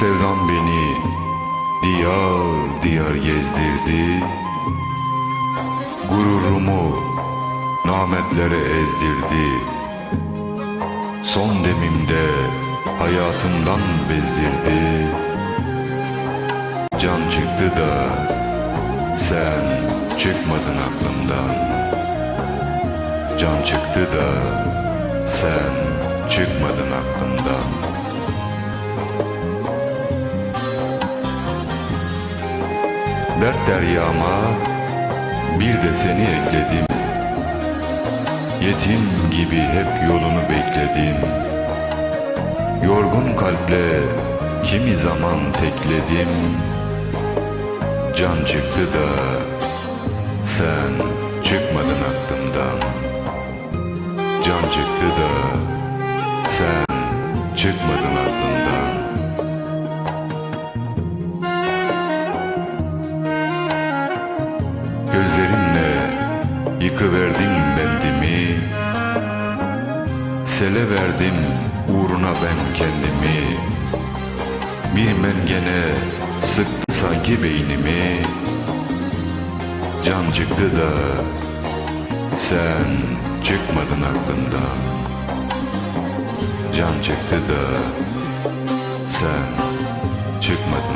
Sevdan beni diyar diyar gezdirdi. Gururumu nametlere ezdirdi. Son demimde hayatımdan bezdirdi. Can çıktı da sen çıkmadın aklımdan. Can çıktı da sen çıkmadın aklımdan. Dert deryama bir de seni ekledim. Yetim gibi hep yolunu bekledim. Yorgun kalple kimi zaman tekledim. Can çıktı da sen çıkmadın aklımdan. Can çıktı da sen çıkmadın aklımdan yıkıverdim bendimi. Sele verdim uğruna ben kendimi. Bir mengene sıktı sanki beynimi. Can çıktı da sen çıkmadın aklımdan. Can çıktı da sen çıkmadın